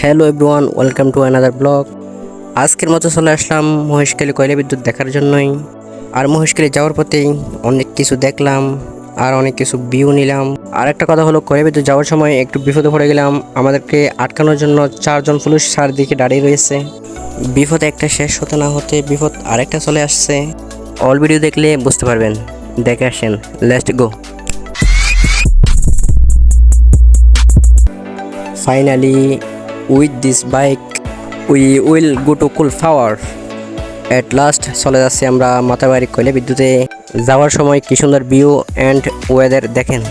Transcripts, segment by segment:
Hello everyone welcome to another blog আজকের মতো চলে আসলাম মহেশখালী কয়লা বিদ্যুৎ দেখার জন্যই। আর মহেশখালী যাওয়ার পথেই অনেক কিছু দেখলাম, আর অনেক কিছু ভিউ নিলাম। আর একটা কথা হলো, কয়লা বিদ্যুৎ যাওয়ার সময় একটু বিপদে পড়ে গেলাম। আমাদেরকে আটকানোর জন্য চারজন পুলিশ চারদিকে দাঁড়িয়ে রয়েছে। বিপদ একটা শেষ হতে না হতে বিপদ আরেকটা চলে আসছে। অল ভিডিও দেখলে বুঝতে পারবেন। দেখে আসেন let's go Finally, this bike we will go to cool flower at last চলে যাচ্ছি আমরা মাথাবাড়ি কয়লা বিদ্যুতে। যাওয়ার সময় কি সুন্দর ভিউ অ্যান্ড ওয়েদার দেখেন।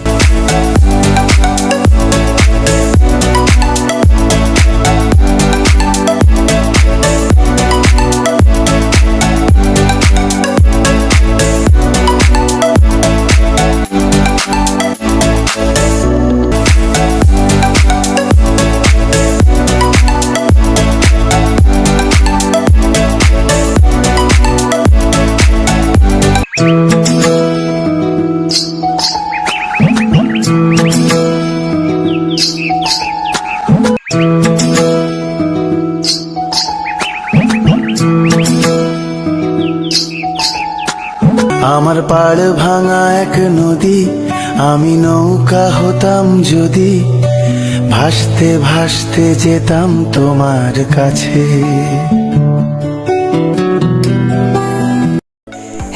আমার পাড় ভাঙা এক নদী, আমি নৌকা হতাম যদি ভাসতে ভাসতে যেতাম তোমার কাছে।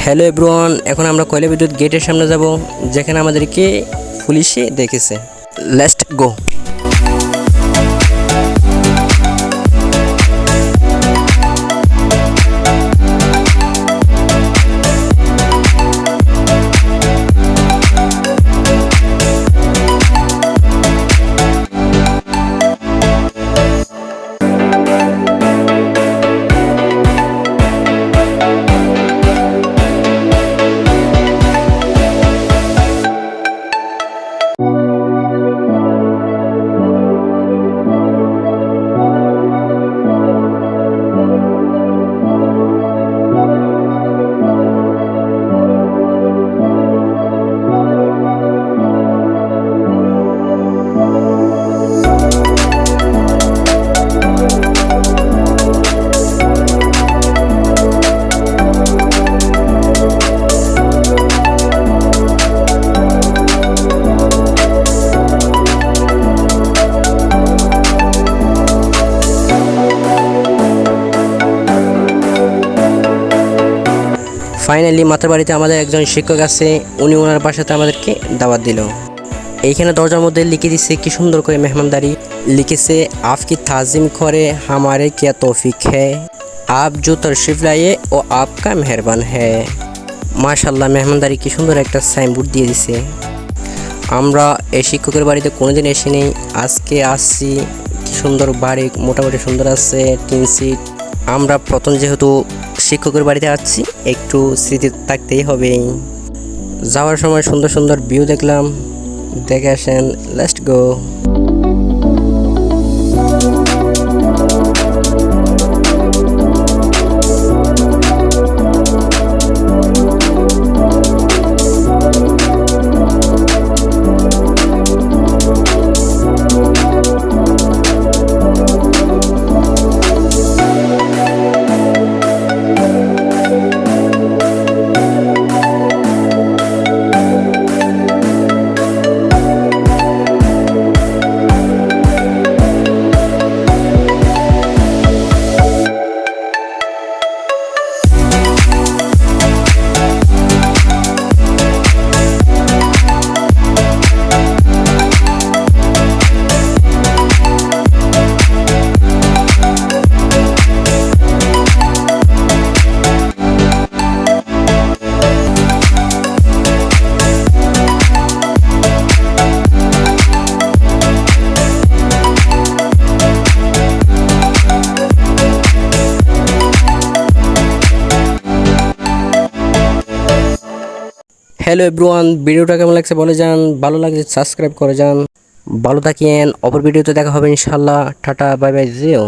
হ্যালো এভরিওয়ান এখন আমরা কয়লা বিদ্যুৎ গেটের সামনে যাব, যেখানে আমাদেরকে পুলিশে দেখেছে। লেটস গো ফাইনালি মাতার বাড়িতে আমাদের একজন শিক্ষক আছে, উনি ওনার বাসাতে আমাদেরকে দাওয়াত দিল। এইখানে দরজার মধ্যে লিখে দিছে, কি সুন্দর করে মেহমানদারি। লিখেছে আপকি তাজিম করে, হামারে কিয়া তৌফিক হ্যায়। আপ জো তরশিফ ও আপকা মেহরবান হ্যায়। মাশাল্লাহ মেহমানদারি কি সুন্দর একটা সাইনবোর্ড দিয়ে দিছে। আমরা এই শিক্ষকের বাড়িতে কোনোদিন এসে নেই। আজকে আসছি, কি সুন্দর বাড়ি, মোটামুটি সুন্দর আছে টিন সিট। আমরা প্রথম যেহেতু শিক্ষকের বাড়িতে আসছি। একটু স্মৃতি থাকতেই হবে। যাওয়ার সময় সুন্দর সুন্দর ভিউ দেখলাম। দেখে আসেন লাস্ট গো হ্যালো এভরিওয়ান, ভিডিওটা কেমন লাগছে বলে যান ভালো লাগছে সাবস্ক্রাইব করে যান ভালো থাকিয়েন অপর ভিডিওতে দেখা হবে ইনশাল্লাহ টাটা, বাই বাই, জিও।